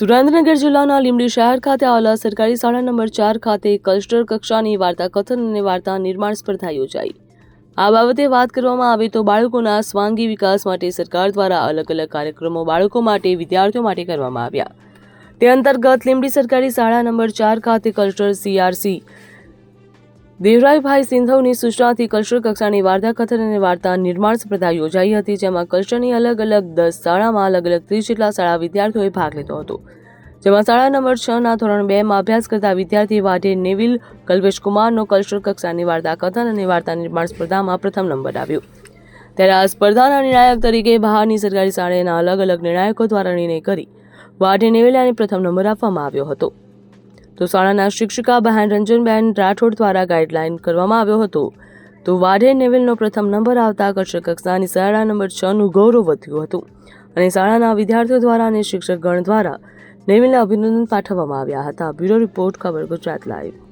સુરેન્દ્રનગર જિલ્લાના લીંબડી શહેર ખાતે આવેલા સરકારી શાળા નંબર ચાર ખાતે કલ્ચરલ કક્ષાની વાર્તા કથન અને વાર્તા નિર્માણ સ્પર્ધા યોજાઈ. આ બાબતે વાત કરવામાં આવે તો બાળકોના સ્વાંગી વિકાસ માટે સરકાર દ્વારા અલગ અલગ કાર્યક્રમો બાળકો માટે, વિદ્યાર્થીઓ માટે કરવામાં આવ્યા. તે અંતર્ગત લીંબડી સરકારી શાળા નંબર ચાર ખાતે કલ્ચરલ સીઆરસી દેવરાયભાઈ સિંધવની સૂચનાથી કલ્ચર કક્ષાની વાર્તા કથન અને વાર્તા નિર્માણ સ્પર્ધા યોજાઈ હતી, જેમાં કલ્ચરની અલગ અલગ દસ શાળામાં અલગ અલગ ત્રીસ જેટલા શાળા વિદ્યાર્થીઓએ ભાગ લીધો હતો. જેમાં શાળા નંબર છ ના ધોરણ બે માં અભ્યાસ કરતા વિદ્યાર્થી વાઢે નેવિલ કલ્પેશ કુમારનો કલ્ચર કક્ષાની વાર્તા કથન અને વાર્તા નિર્માણ સ્પર્ધામાં પ્રથમ નંબર આવ્યો. ત્યારે આ સ્પર્ધાના નિર્ણાયક તરીકે બહારની સરકારી શાળાના અલગ અલગ નિર્ણાયકો દ્વારા નિર્ણય કરી વાઢે નેવિલાને પ્રથમ નંબર આપવામાં આવ્યો હતો. તો શાળાના શિક્ષિકા બહેન રંજનબેન રાઠોડ દ્વારા ગાઈડલાઈન કરવામાં આવ્યો હતો. તો વાઢે નેવેલનો પ્રથમ નંબર આવતા કક્ષક કક્ષાની શાળા નંબર છનું ગૌરવ વધ્યું હતું. અને શાળાના વિદ્યાર્થીઓ દ્વારા અને શિક્ષકગણ દ્વારા નેવિલને અભિનંદન પાઠવવામાં આવ્યા હતા. બ્યુરો રિપોર્ટ, ખબર ગુજરાત લાઈવ.